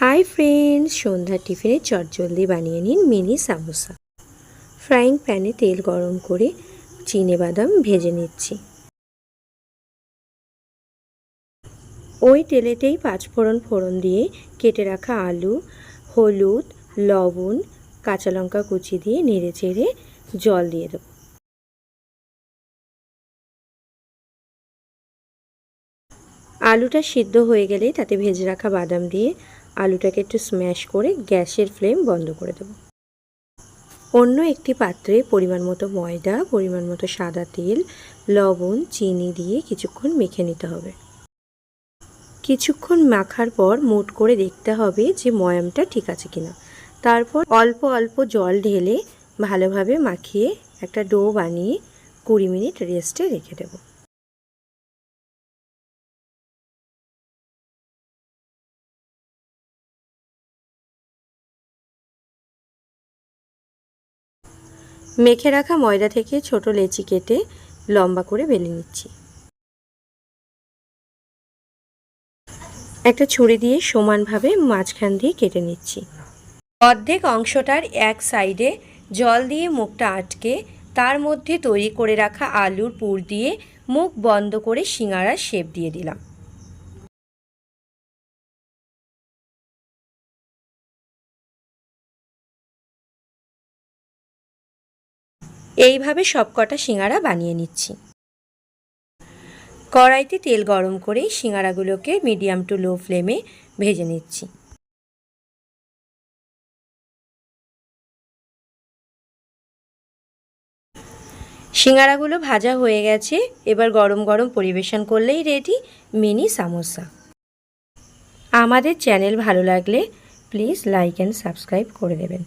Hi friends সন্ধ্যার টিফিনে চটজলদি বানিয়ে নিন মিনি সামোসা। ফ্রাইং প্যানে তেল গরম করে চিনে বাদাম ভেজে নিচ্ছি। ওই তেলেতেই পাঁচফোড়ন ফোড়ন দিয়ে কেটে রাখা আলু, হলুদ, লবণ, কাঁচা লঙ্কা কুচি দিয়ে নেড়ে চেড়ে জল দিয়ে দেবো। আলুটা সিদ্ধ হয়ে গেলেই তাতে ভেজে রাখা বাদাম দিয়ে আলুটাকে একটু স্ম্যাশ করে গ্যাসের ফ্লেম বন্ধ করে দেব। অন্য একটি পাত্রে পরিমাণ মতো ময়দা, পরিমাণ মতো সাদা তেল, লবণ, চিনি দিয়ে কিছুক্ষণ মেখে নিতে হবে। কিছুক্ষণ মাখার পর মুট করে দেখতে হবে যে ময়ামটা ঠিক আছে কিনা। তারপর অল্প অল্প জল ঢেলে ভালোভাবে মাখিয়ে একটা ডো বানিয়ে কুড়ি মিনিট রেস্টে রেখে দেবো। মেখে রাখা ময়দা থেকে ছোট লেচি কেটে লম্বা করে বেলে নিচ্ছি। একটা ছুরি দিয়ে সমানভাবে মাঝখান দিয়ে কেটে নিচ্ছি। অর্ধেক অংশটার এক সাইডে জল দিয়ে মুখটা আটকে তার মধ্যে তৈরি করে রাখা আলুর পুর দিয়ে মুখ বন্ধ করে সিঙাড়ার শেপ দিয়ে দিলাম। এইভাবে সবকটা সিঙ্গারা বানিয়ে নিচ্ছি। কড়াইতে তেল গরম করে সিঙ্গারাগুলোকে মিডিয়াম টু লো ফ্লেমে ভেজে নিচ্ছি। সিঙ্গারাগুলো ভাজা হয়ে গেছে, এবার গরম গরম পরিবেশন করলেই রেডি মিনি সামোসা। আমাদের চ্যানেল ভালো লাগলে প্লিজ লাইক অ্যান্ড সাবস্ক্রাইব করে দেবেন।